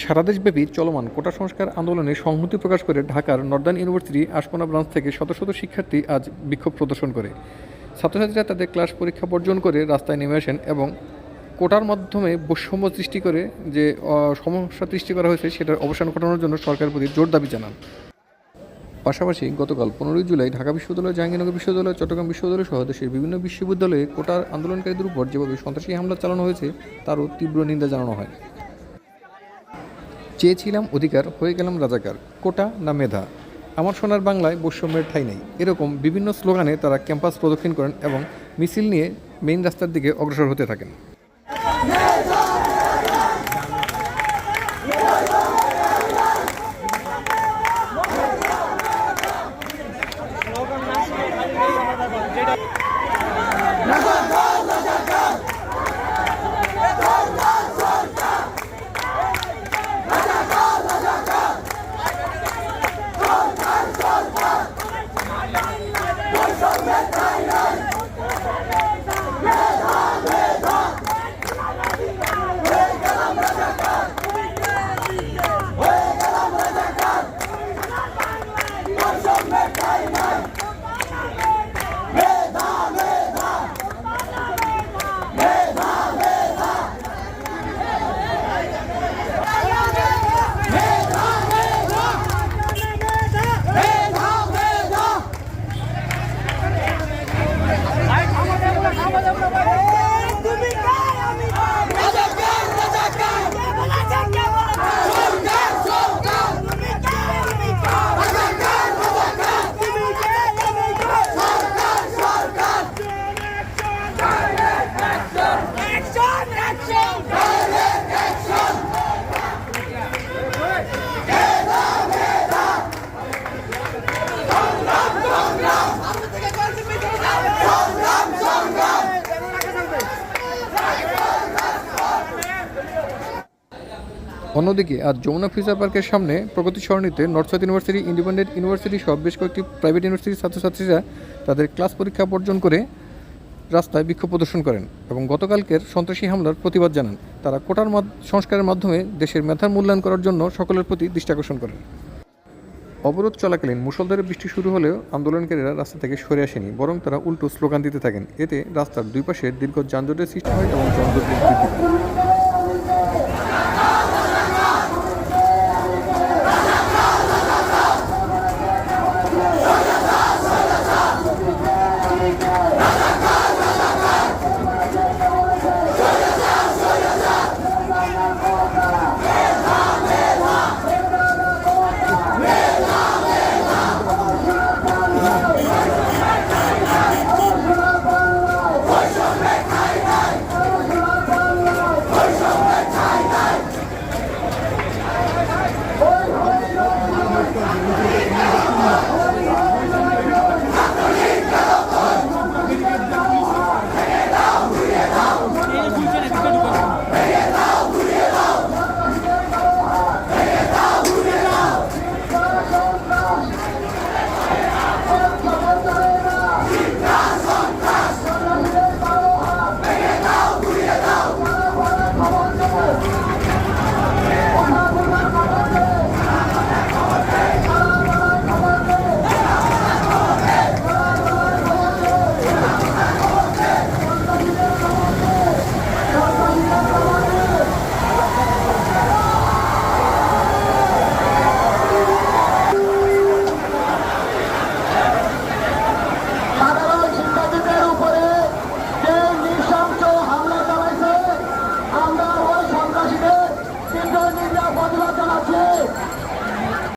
সারা দেশব্যাপী চলমান কোটা সংস্কার আন্দোলনে সংহতি প্রকাশ করে ঢাকার নর্দার্ন ইউনিভার্সিটি আশকোনা ব্রাঞ্চ থেকে শত শত শিক্ষার্থী আজ বিক্ষোভ প্রদর্শন করে। ছাত্রছাত্রীরা তাদের ক্লাস পরীক্ষা বর্জন করে রাস্তায় নেমে আসেন এবং কোটার মাধ্যমে বৈষম্য সৃষ্টি করে যে সমস্যা সৃষ্টি করা হয়েছে সেটার অবসান ঘটানোর জন্য সরকারের প্রতি জোর দাবি জানান। পাশাপাশি গতকাল পনেরোই জুলাই ঢাকা বিশ্ববিদ্যালয়, জাহাঙ্গীরনগর বিশ্ববিদ্যালয়, চট্টগ্রাম বিশ্ববিদ্যালয় সহ দেশের বিভিন্ন বিশ্ববিদ্যালয়ে কোটার আন্দোলনকারীদের উপর যেভাবে সন্ত্রাসী হামলা চালানো হয়েছে, তারও তীব্র নিন্দা জানানো হয়। চেয়েছিলাম অধিকার, হয়ে গেলাম রাজাকার, কোটা না মেধা। আমার সোনার বাংলায় বৈষম্যের ঠাঁই নেই। এরকম বিভিন্ন স্লোগানে তারা ক্যাম্পাস প্রদক্ষিণ করেন এবং মিছিল নিয়ে মেইন রাস্তার দিকে অগ্রসর হতে থাকেন। right অন্যদিকে আজ যমুনা ফিউচার পার্কের সামনে প্রগতি সরণিতে North South University, Independent University সহ বেশ কয়েকটি প্রাইভেট ইউনিভার্সিটির ছাত্রছাত্রীরা তাদের ক্লাস পরীক্ষা বর্জন করে রাস্তায় বিক্ষোভ প্রদর্শন করেন এবং গতকালকের সন্ত্রাসী হামলার প্রতিবাদ জানান। তারা কোটার সংস্কারের মাধ্যমে দেশের মেধার মূল্যায়ন করার জন্য সকলের প্রতি দৃষ্টি আকর্ষণ করেন। অবরোধ চলাকালীন মুষলধারে বৃষ্টি শুরু হলেও আন্দোলনকারীরা রাস্তা থেকে সরে আসেনি, বরং তারা উল্টো স্লোগান দিতে থাকেন। এতে রাস্তার দুই পাশে দীর্ঘ যানজটের সৃষ্টি হয় এবং যানজট বৃদ্ধি Oh!